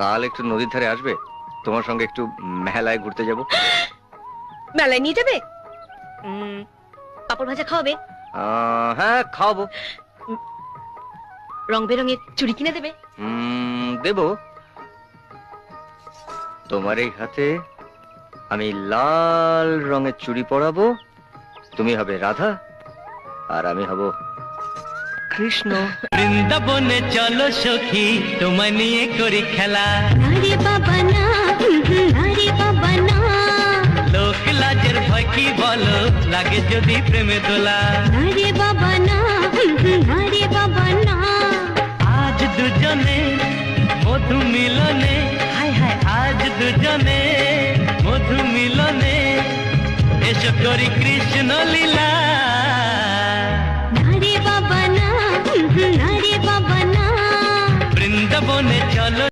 কাল একটু নদীর ধারে আসবে? তোমার সঙ্গে একটু মেলায় ঘুরতে যাব। মেলায় নিয়ে যাবে? পাপড় ভাজা খাওয়াবে? হ্যাঁ খাওয়াবো। রং বেরঙের চুড়ি কিনে দেবে? দেব। তোমার এই হাতে আমি লাল রঙের চুড়ি পরাবো। তুমি হবে রাধা আর আমি হব কৃষ্ণ। বৃন্দাবনে চলো সখী তোমায় নিয়ে করি খেলা। আরে বাবা না আরে বাবা না। লোক লাজের ভয় কি বলো লাগে যদি প্রেমে দোলা। আরে বাবা না আরে বাবা না। আজ দুজনে মধু মিলনে হায় হায় আজ দুজনে মধু মিলনে। এসো করি কৃষ্ণ লীলা। আরে বাবা না আরে বাবা না বৃন্দাবনে চলো